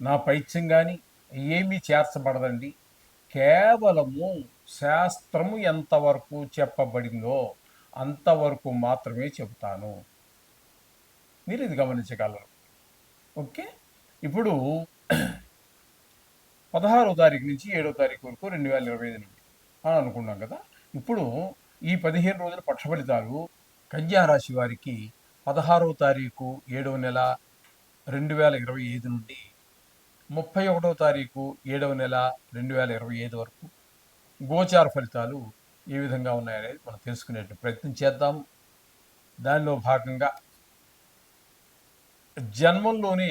నా పైత్యం కానీ ఏమీ చేర్చబడదండి. కేవలము శాస్త్రము ఎంతవరకు చెప్పబడిందో అంతవరకు మాత్రమే చెబుతాను. మీరు ఇది గమనించగలరు. ఓకే? ఇప్పుడు పదహారో తారీఖు నుంచి ఏడో తారీఖు వరకు రెండు వేల ఇరవై ఐదు నుండి అని అనుకున్నాం కదా. ఇప్పుడు ఈ పదిహేను రోజుల పక్ష ఫలితాలు కన్యారాశి వారికి పదహారో తారీఖు ఏడవ నెల రెండు వేల ఇరవై ఐదు నుండి ముప్పై ఒకటో తారీఖు ఏడవ నెల రెండు వేల ఇరవై ఐదు వరకు గోచార ఫలితాలు ఏ విధంగా ఉన్నాయనేది మనం తెలుసుకునే ప్రయత్నం చేద్దాం. దానిలో భాగంగా జన్మంలోనే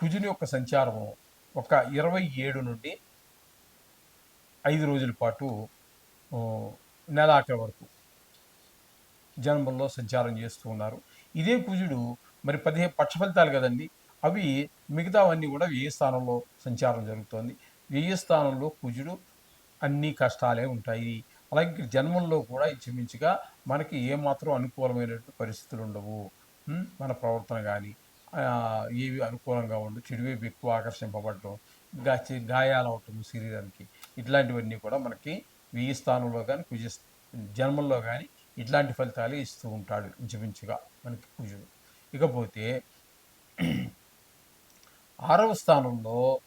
కుజుని యొక్క సంచారము ఒక ఇరవై ఏడు నుండి ఐదు రోజుల పాటు నెలాఖరి వరకు జన్మంలో సంచారం చేస్తూ ఉన్నారు. ఇదే కుజుడు మరి పదిహేను పక్ష ఫలితాలు కదండి అవి మిగతావన్నీ కూడా వ్యయ స్థానంలో సంచారం జరుగుతోంది? వ్యయ స్థానంలో కుజుడు అన్ని కష్టాలే ఉంటాయి? అలాగే జన్మంలో కూడా ఇంచుమించుగా మనకి ఏమాత్రం అనుకూలమైనటువంటి పరిస్థితులు ఉండవు. మన ప్రవర్తన కానీ ఏవి అనుకూలంగా ఉండు చెడువైపు ఎక్కువ ఆకర్షింపబడటం గా గాయాలు అవటం శరీరానికి ఇట్లాంటివన్నీ కూడా మనకి వెయ్యి స్థానంలో కానీ కుజ జన్మంలో కానీ ఇట్లాంటి ఫలితాలు ఇస్తూ ఉంటాడు ఇంచుమించుగా మనకి కుజుడు. ఇకపోతే ఆరవ స్థానంలో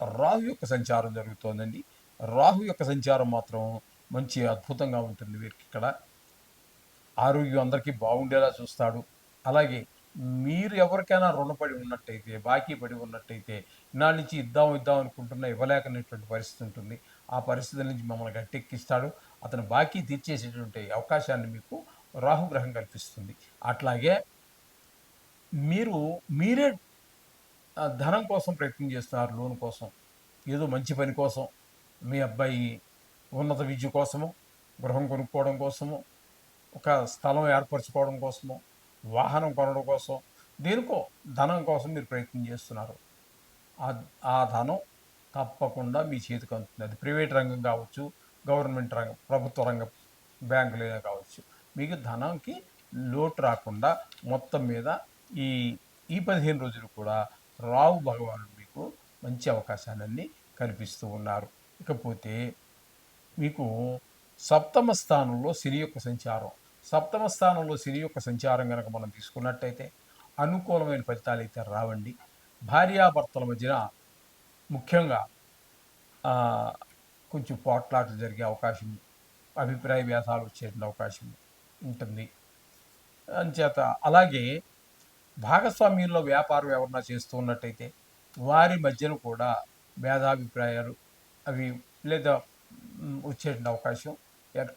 రాహు యొక్క సంచారం జరుగుతోందండి. రాహు యొక్క సంచారం మాత్రం మంచి అద్భుతంగా ఉంటుంది వీరికి ఇక్కడ. ఆరోగ్యం అందరికీ బాగుండేలా చూస్తాడు. అలాగే మీరు ఎవరికైనా రుణపడి ఉన్నట్టయితే బాకీ పడి ఉన్నట్టయితే ఇన్నాళ్ళ నుంచి ఇద్దాం ఇద్దాం అనుకుంటున్నా ఇవ్వలేకనేటువంటి పరిస్థితి ఉంటుంది. ఆ పరిస్థితి నుంచి మమ్మల్ని గట్టెక్కిస్తాడు. అతను బాకీ తీర్చేసేటువంటి అవకాశాన్ని మీకు రాహుగ్రహం కల్పిస్తుంది. అట్లాగే మీరు మీరే ధనం కోసం ప్రయత్నం చేస్తున్నారు లోన్ కోసం. ఏదో మంచి పని కోసం. మీ అబ్బాయి ఉన్నత విద్య కోసము గృహం కొనుక్కోవడం కోసము ఒక స్థలం ఏర్పరచుకోవడం కోసము వాహనం కొనడం కోసం దేనికో ధనం కోసం మీరు ప్రయత్నం చేస్తున్నారు. ఆ ధనం తప్పకుండా మీ చేతికి అందుతుంది. అది ప్రైవేట్ రంగం కావచ్చు గవర్నమెంట్ రంగం ప్రభుత్వ రంగం బ్యాంకులైనా కావచ్చు. మీకు ధనంకి లోటు రాకుండా మొత్తం మీద ఈ ఈ పదిహేను రోజులు కూడా రావు భగవానుడు మీకు మంచి అవకాశాలన్నీ కల్పిస్తూ ఉన్నారు. ఇకపోతే మీకు సప్తమ స్థానంలో శని యొక్క సంచారం సప్తమ స్థానంలో శని యొక్క సంచారం కనుక మనం తీసుకున్నట్టయితే అనుకూలమైన ఫలితాలు అయితే రావండి. భార్యాభర్తల మధ్యన ముఖ్యంగా కొంచెం పోట్లాటలు జరిగే అవకాశం అభిప్రాయ వ్యాసాలు వచ్చే అవకాశం ఉంటుంది. అంచేత అలాగే భాగస్వామ్యంలో వ్యాపారం ఎవరన్నా చేస్తూ ఉన్నట్టయితే వారి మధ్యన కూడా భేదాభిప్రాయాలు అవి లేదా వచ్చే అవకాశం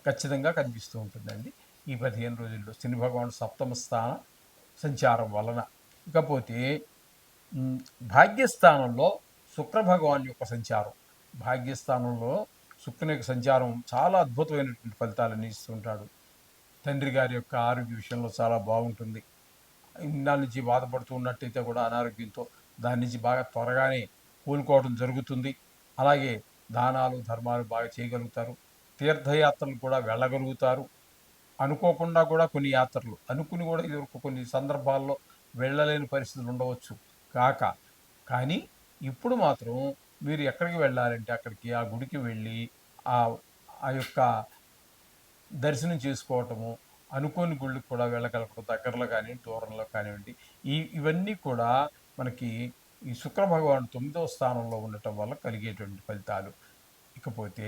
ఖచ్చితంగా కనిపిస్తూ ఉంటుందండి. ఈ పదిహేను రోజుల్లో శని భగవాన్ సప్తమ స్థాన సంచారం వలన. ఇకపోతే భాగ్యస్థానంలో శుక్ర భగవాన్ యొక్క సంచారం. భాగ్యస్థానంలో శుక్రుని యొక్క సంచారం చాలా అద్భుతమైనటువంటి ఫలితాలను ఇస్తుంటాడు తండ్రి గారి యొక్క ఆరోగ్య విషయంలో చాలా బాగుంటుంది. ఇన్నాళ్ళ నుంచి బాధపడుతూ ఉన్నట్టయితే కూడా అనారోగ్యంతో దాని నుంచి బాగా త్వరగానే కోలుకోవడం జరుగుతుంది. అలాగే దానాలు ధర్మాలు బాగా చేయగలుగుతారు. తీర్థయాత్రలు కూడా వెళ్ళగలుగుతారు. అనుకోకుండా కూడా కొన్ని యాత్రలు అనుకుని కూడా ఇదివరకు కొన్ని సందర్భాల్లో వెళ్ళలేని పరిస్థితులు ఉండవచ్చు కాక. కానీ ఇప్పుడు మాత్రం మీరు ఎక్కడికి వెళ్ళాలంటే అక్కడికి ఆ గుడికి వెళ్ళి ఆ ఆ యొక్క దర్శనం చేసుకోవటము అనుకోని గుళ్ళకి కూడా వెళ్ళగలరు దగ్గరలో కానీ దూరంలో కానివ్వండి. ఈ ఇవన్నీ కూడా మనకి ఈ శుక్ర భగవాన్ తొమ్మిదవ స్థానంలో ఉండటం వల్ల కలిగేటువంటి ఫలితాలు. ఇకపోతే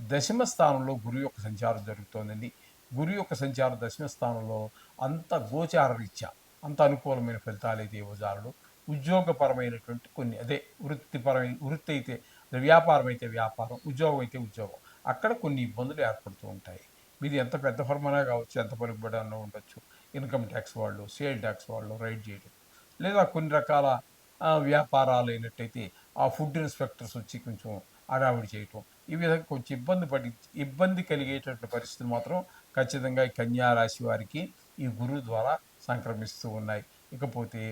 దశమ స్థానంలో గురు యొక్క సంచారం జరుగుతోందండి. గురు యొక్క సంచారం దశమ స్థానంలో అంత గోచార రీత్యా అంత అనుకూలమైన ఫలితాలు అయితే ఇవ్వజాలడు ఉద్యోగపరమైనటువంటి కొన్ని అదే వృత్తిపరమైన వృత్తి అయితే వ్యాపారం అయితే వ్యాపారం ఉద్యోగం అయితే ఉద్యోగం. అక్కడ కొన్ని ఇబ్బందులు ఏర్పడుతూ ఉంటాయి. మీది ఎంత పెద్ద ఫర్మనా కావచ్చు ఎంత పలుకుబడి అన్న ఉండొచ్చు. ఇన్కమ్ ట్యాక్స్ వాళ్ళు సేల్ ట్యాక్స్ వాళ్ళు రైడ్ చేయడం లేదా కొన్ని రకాల వ్యాపారాలు అయినట్టయితే ఆ ఫుడ్ ఇన్స్పెక్టర్స్ వచ్చి కొంచెం అడావిడి చేయటం. ఈ విధంగా కొంచెం ఇబ్బంది పడి ఇబ్బంది కలిగేటటువంటి పరిస్థితులు మాత్రం ఖచ్చితంగా ఈ కన్యా రాశి వారికి ఈ గురువు ద్వారా సంక్రమిస్తూ ఉన్నాయి. ఇకపోతే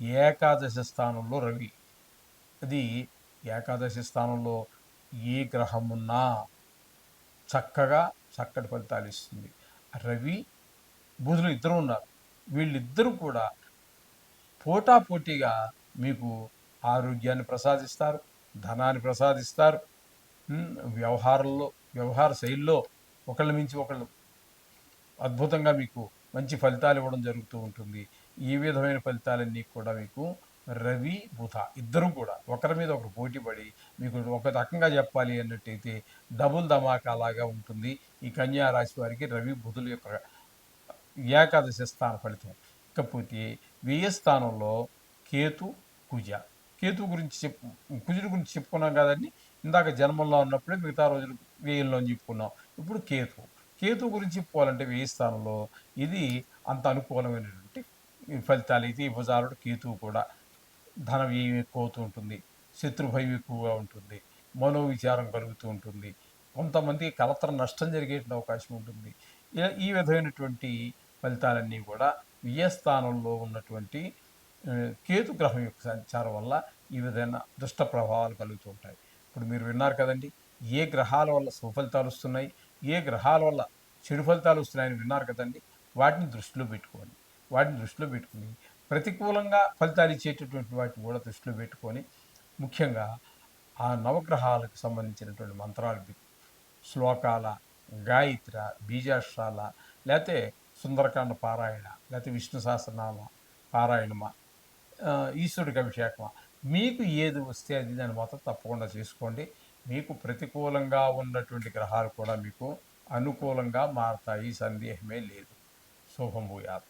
ఏకాదశి స్థానంలో రవి. అది ఏకాదశి స్థానంలో ఏ గ్రహం ఉన్నా చక్కగా చక్కటి ఫలితాలు ఇస్తుంది. రవి బుధులు ఇద్దరు ఉన్నారు. వీళ్ళిద్దరూ కూడా పోటాపోటీగా మీకు ఆరోగ్యాన్ని ప్రసాదిస్తారు ధనాన్ని ప్రసాదిస్తారు. వ్యవహారంలో వ్యవహార శైలిలో ఒకళ్ళ మించి ఒకళ్ళు అద్భుతంగా మీకు మంచి ఫలితాలు ఇవ్వడం జరుగుతూ ఉంటుంది. ఈ విధమైన ఫలితాలన్నీ కూడా మీకు రవి బుధ ఇద్దరు కూడా ఒకరి మీద ఒకరు పోటీ పడి మీకు ఒక రకంగా చెప్పాలి అన్నట్టయితే డబుల్ ధమాకా లాగా ఉంటుంది. ఈ కన్యా రాశి వారికి రవి బుధుల యొక్క ఏకాదశి స్థాన ఫలితం. ఇకపోతే వ్యయ స్థానంలో కేతు కుజ. కేతు గురించి చెప్పు కుజుడి గురించి చెప్పుకున్నాం కదండి. ఇందాక జన్మంలో ఉన్నప్పుడే మిగతా రోజులు వ్యయంలో చెప్పుకున్నాం. ఇప్పుడు కేతు. కేతు గురించి చెప్పుకోవాలంటే వ్యయ స్థానంలో ఇది అంత అనుకూలమైనటువంటి ఫలితాలు. ఇది ఇవ్వజారుడు కేతువు కూడా ధన వ్యయం ఎక్కువ అవుతూ ఉంటుంది శత్రుభయం ఎక్కువగా ఉంటుంది. మనోవిచారం కలుగుతూ ఉంటుంది. కొంతమంది కలత్ర నష్టం జరిగే అవకాశం ఉంటుంది. ఈ విధమైనటువంటి ఫలితాలన్నీ కూడా వ్యయస్థానంలో ఉన్నటువంటి కేతు గ్రహం యొక్క సంచారం వల్ల ఈ విధమైన దుష్ట ప్రభావాలు కలుగుతూ ఉంటాయి. ఇప్పుడు మీరు విన్నారు కదండి ఏ గ్రహాల వల్ల సుఫలితాలు వస్తున్నాయి? ఏ గ్రహాల వల్ల చెడు ఫలితాలు వస్తున్నాయని విన్నారు కదండి? వాటిని దృష్టిలో పెట్టుకోండి. వాటిని దృష్టిలో పెట్టుకుని ప్రతికూలంగా ఫలితాలు ఇచ్చేటటువంటి వాటిని కూడా దృష్టిలో పెట్టుకొని ముఖ్యంగా ఆ నవగ్రహాలకు సంబంధించినటువంటి మంత్రాలు శ్లోకాల గాయత్ర బీజాష్ట్రాల లేకపోతే సుందరకాండ పారాయణ లేకపోతే విష్ణు సహస్రనామ పారాయణమా ఈశ్వరుడికి అభిషేకమా మీకు ఏది వస్తే అది దాన్ని మాత్రం తప్పకుండా చేసుకోండి. మీకు ప్రతికూలంగా ఉన్నటువంటి గ్రహాలు కూడా మీకు అనుకూలంగా మారతాయి సందేహమే లేదు. శుభం భూయాత్.